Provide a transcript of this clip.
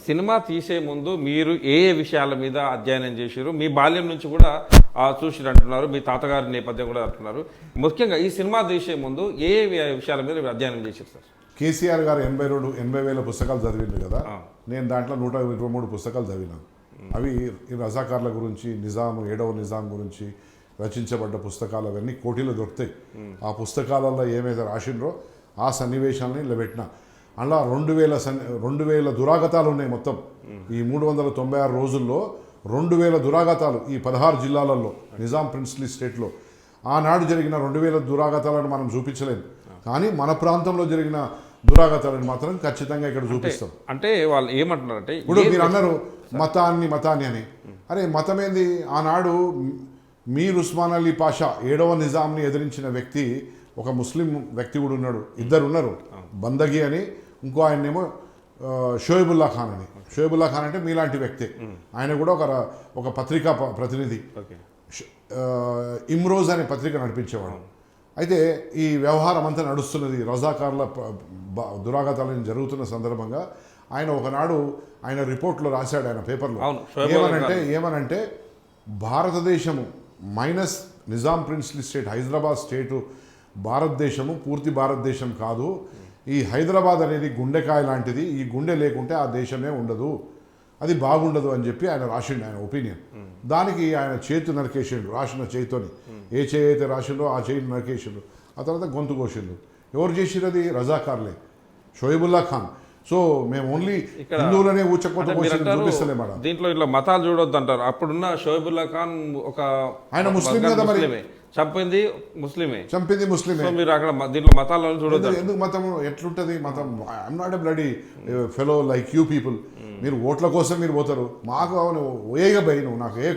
Cinema తీసే ముందు మీరు ఏ ఏ విషయాల మీద అధ్యయనం చేశారు మీ బాల్యం నుంచి కూడా ఆ, చూసిరు అంటున్నారు మీ తాతగారి నేపథ్యం కూడా అంటున్నారు. ముఖ్యంగా ఈ సినిమా తీసే ముందు ఏ విషయాల మీద మీరు అధ్యయనం చేశారు సార్? కేసీఆర్ గారు ఎనభై రెండు ఎనభై వేల పుస్తకాలు చదివిండు కదా. నేను దాంట్లో నూట ఇరవై మూడు పుస్తకాలు చదివినాను అవి రజాకార్ల గురించి నిజాం ఏడవ నిజాం గురించి రచించబడ్డ పుస్తకాలు అవన్నీ కోటిలో దొరుకుతాయి. ఆ పుస్తకాలలో ఏమైతే రాసిండ్రో ఆ సన్నివేశాలని ఇలా పెట్టిన అలా రెండు వేల రెండు వేల దురాగతాలు ఉన్నాయి మొత్తం. ఈ మూడు వందల తొంభై ఆరు రోజుల్లో రెండు వేల దురాగతాలు ఈ పదహారు జిల్లాలలో నిజాం ప్రిన్స్లీ స్టేట్లో. ఆనాడు జరిగిన రెండు వేల దురాగతాలను మనం చూపించలేము కానీ మన ప్రాంతంలో జరిగిన దురాగతాలను మాత్రం ఖచ్చితంగా ఇక్కడ చూపిస్తాం. అంటే వాళ్ళు ఏమంటున్నారంటే ఇప్పుడు మీరు అన్నారు మతాన్ని మతాన్ని అని. అరే మతం ఏంది ఆనాడు మీర్ ఉస్మాన్ అలీ పాషా ఏడవ నిజాంని ఎదిరించిన వ్యక్తి ఒక ముస్లిం వ్యక్తి కూడా ఉన్నాడు. ఇద్దరు ఉన్నారు. బందగి అని ఇంకో ఆయనేమో ఆ, షోయబుల్లా ఖాన్ అని. షోయబుల్లా ఖాన్ అంటే మీలాంటి వ్యక్తి. ఆయన కూడా ఒక ఒక పత్రికా ప్రతినిధి. ఇమ్రోజ్ అనే పత్రిక నడిపించేవాడు. అయితే ఈ వ్యవహారం అంతా నడుస్తున్నది రజాకార్ల దురాఘాతాలు జరుగుతున్న సందర్భంగా ఆయన ఒకనాడు ఆయన రిపోర్ట్లో రాశాడు ఆయన పేపర్లో. ఏమనంటే ఏమనంటే భారతదేశము minus Nizam princely state Hyderabad state భారతదేశము పూర్తి భారతదేశం కాదు. ఈ హైదరాబాద్ అనేది గుండెకాయ లాంటిది. ఈ గుండె లేకుంటే ఆ దేశమే ఉండదు. అది బాగుండదు అని చెప్పి ఆయన రాసిండు ఆయన ఒపీనియన్. దానికి ఆయన చేతు నరికేసిండు రాసిన చేతితోని. ఏ చేయి అయితే రాసిండో ఆ చేయి నరికేసిండు. ఆ తర్వాత గొంతు కోసిండు. ఎవరు చేసిరది? రజాకార్లే. షోయబుల్లా ఖాన్. సో మేము ఓన్లీ హిందువులనే అంటారు, చూపిస్తలే మేడం. దీంట్లో ఇట్లా మతాలు చూడొద్దు అంటారు అప్పుడున్న షోయబుల్లా ఖాన్ ఒక ఆయన ముస్లిం కదా మరి. చంపింది ముస్లిమే. చంపింది ముస్లిమే. సో మీరు అక్కడ దీంట్లో మతాలను చూడొద్దు ఎందుకు- మతం ఎట్లుంటది? మతం I'm not a bloody fellow like you people మీరు ఓట్ల కోసం మీరు పోతారు. మాకు అవును ఏగ భయ నువ్వు నాకు ఏ